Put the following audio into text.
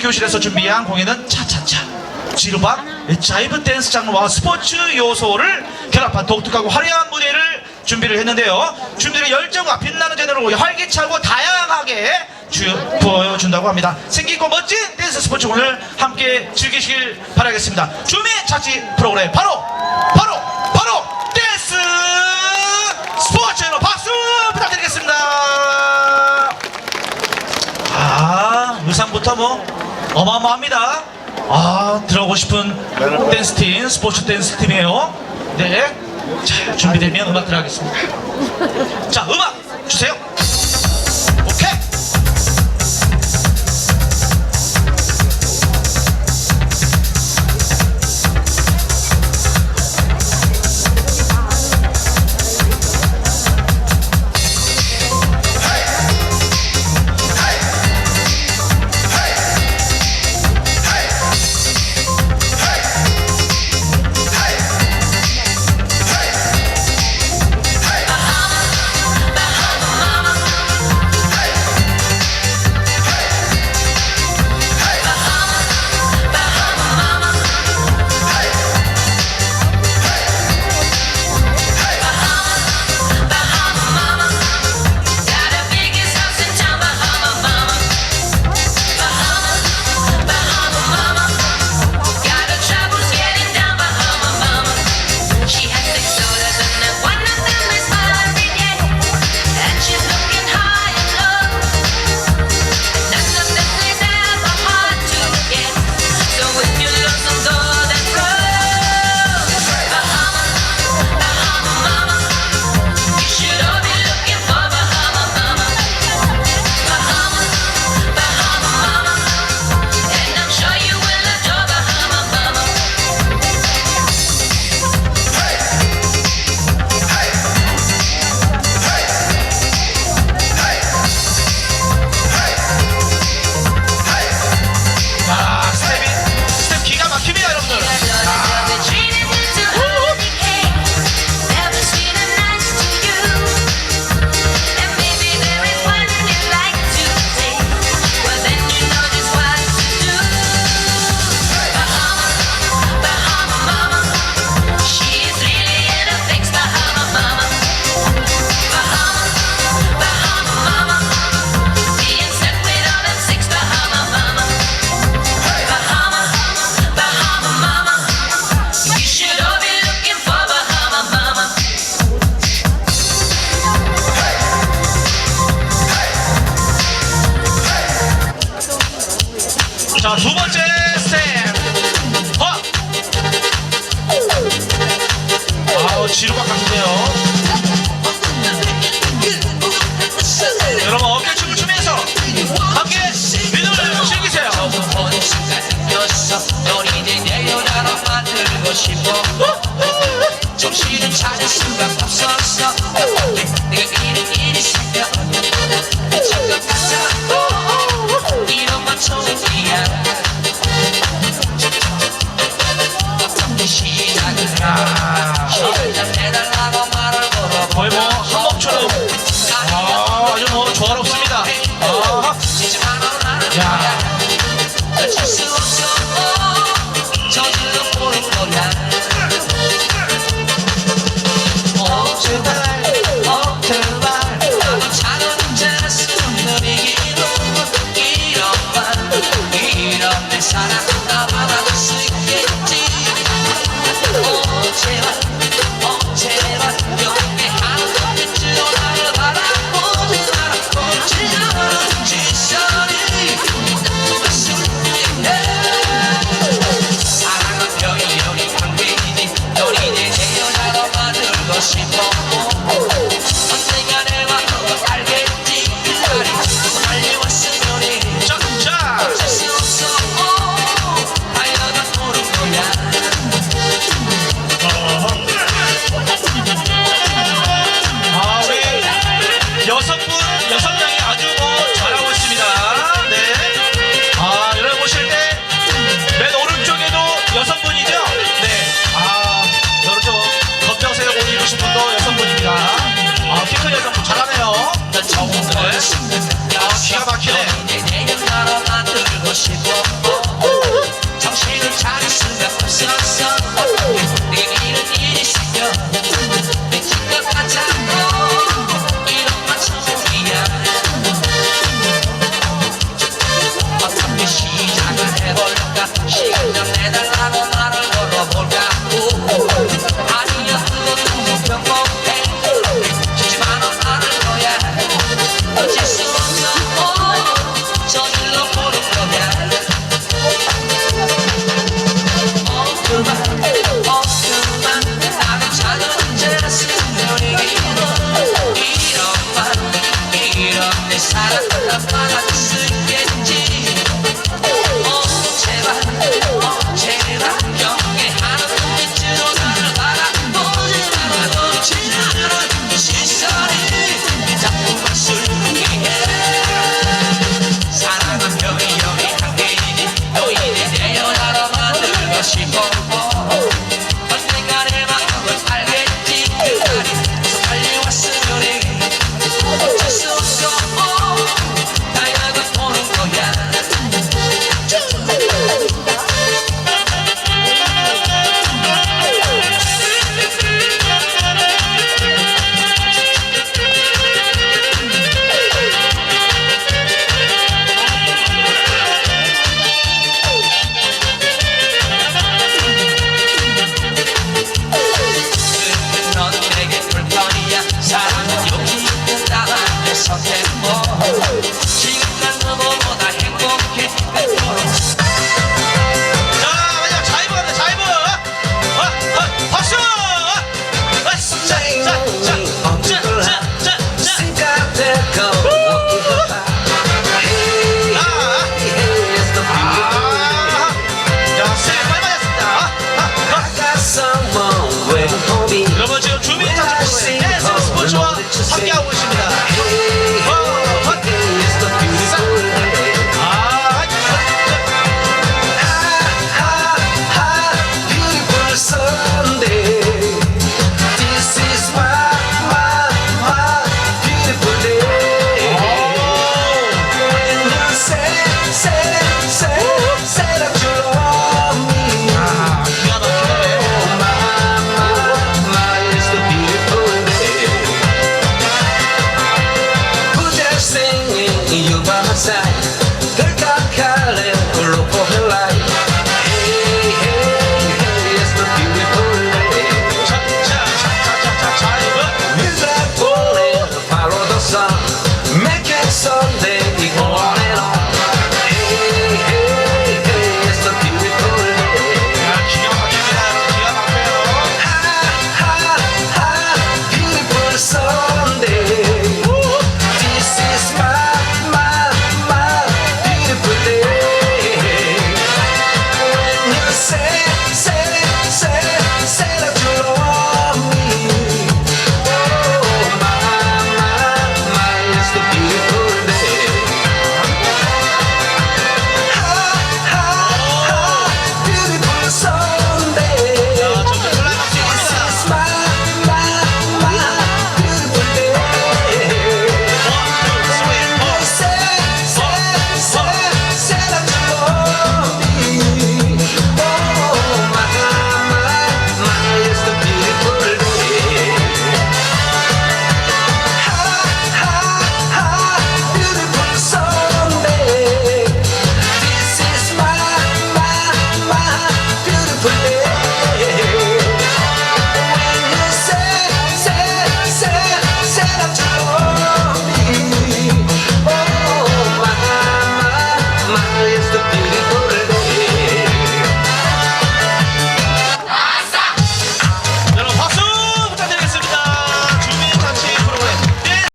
교실에서 준비한 공연은 차차차. 지루박 자이브 댄스 장르와 스포츠 요소를 결합한 독특하고 화려한 무대를 준비를 했는데요. 준비를 열정과 빛나는 제대로 활기차고 다양하게 주, 보여준다고 합니다. 생기고 멋진 댄스 스포츠 공연을 함께 즐기시길 바라겠습니다. 준비 차치 프로그램 바로 바로 바로 댄스 스포츠 로 박수 부탁드리겠습니다. 아 의상부터 뭐 어마어마합니다. 아 들어가고 싶은 댄스 팀 스포츠 댄스 팀이에요. 네 자 준비되면 음악 들어가겠습니다. 자 음악 주세요 자 Mark it.